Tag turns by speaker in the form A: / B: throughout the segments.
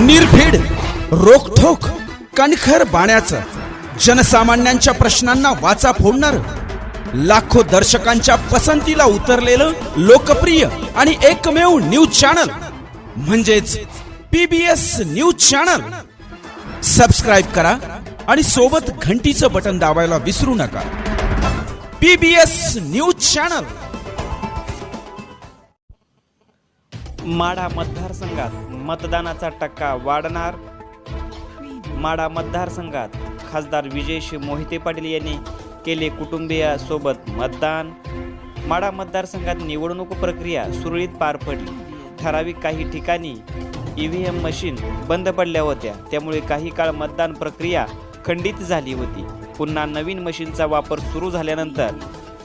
A: निर्भीड रोखोक कणखर बाण्याचं जनसामान्यांच्या प्रश्नांना वाचा फोडणार लाखो दर्शकांच्या पसंतीला उतरलेलं लोकप्रिय आणि एकमेव न्यूज चॅनल म्हणजेच पीबीएस न्यूज चॅनल. सबस्क्राईब करा आणि सोबत घंटीचं बटन दाबायला विसरू नका. PBS news channel.
B: माढा मतदारसंघात मतदानाचा टक्का वाढणार. माढा मतदारसंघात खासदार विजयशी मोहिते पाटील यांनी केले कुटुंबियासोबत मतदान. माढा मतदारसंघात निवडणूक प्रक्रिया सुरळीत पार पडली. ठराविक काही ठिकाणी ई व्ही एम मशीन बंद पडल्या होत्या. त्यामुळे काही काळ मतदान प्रक्रिया खंडित झाली होती. पुन्हा नवीन मशीनचा वापर सुरू झाल्यानंतर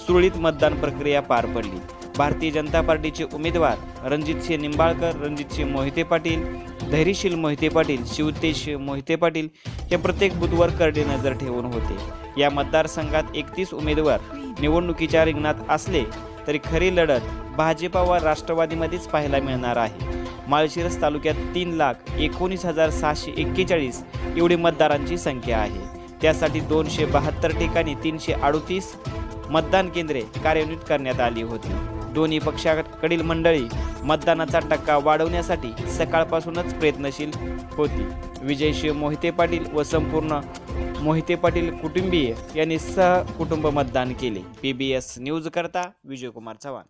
B: सुरळीत मतदान प्रक्रिया पार पडली. भारतीय जनता पार्टीचे उमेदवार रणजितसिंह निंबाळकर रणजितसिंह मोहिते पाटील धैर्यशील मोहिते पाटील शिवतेश मोहिते पाटील हे प्रत्येक बुधवार करडे नजर ठेवून होते. या मतदारसंघात एकतीस उमेदवार निवडणुकीच्या रिंगणात असले तरी खरी लढत भाजपा व राष्ट्रवादीमध्येच पाहायला मिळणार आहे. माळशिरस तालुक्यात तीन लाख एकोणीस हजार सहाशे एक्केचाळीस एवढी मतदारांची संख्या आहे. त्यासाठी दोनशे बहात्तर ठिकाणी तीनशे अडोतीस मतदान केंद्रे कार्यान्वित करण्यात आली होती. दोन्ही पक्षाकडील मंडळी मतदानाचा टक्का वाढवण्यासाठी सकाळपासूनच प्रयत्नशील होती. विजयशिव मोहिते पाटील व संपूर्ण मोहिते पाटील कुटुंबीय यांनी सहकुटुंब मतदान केले. पी बी एस न्यूज करता विजयकुमार चव्हाण.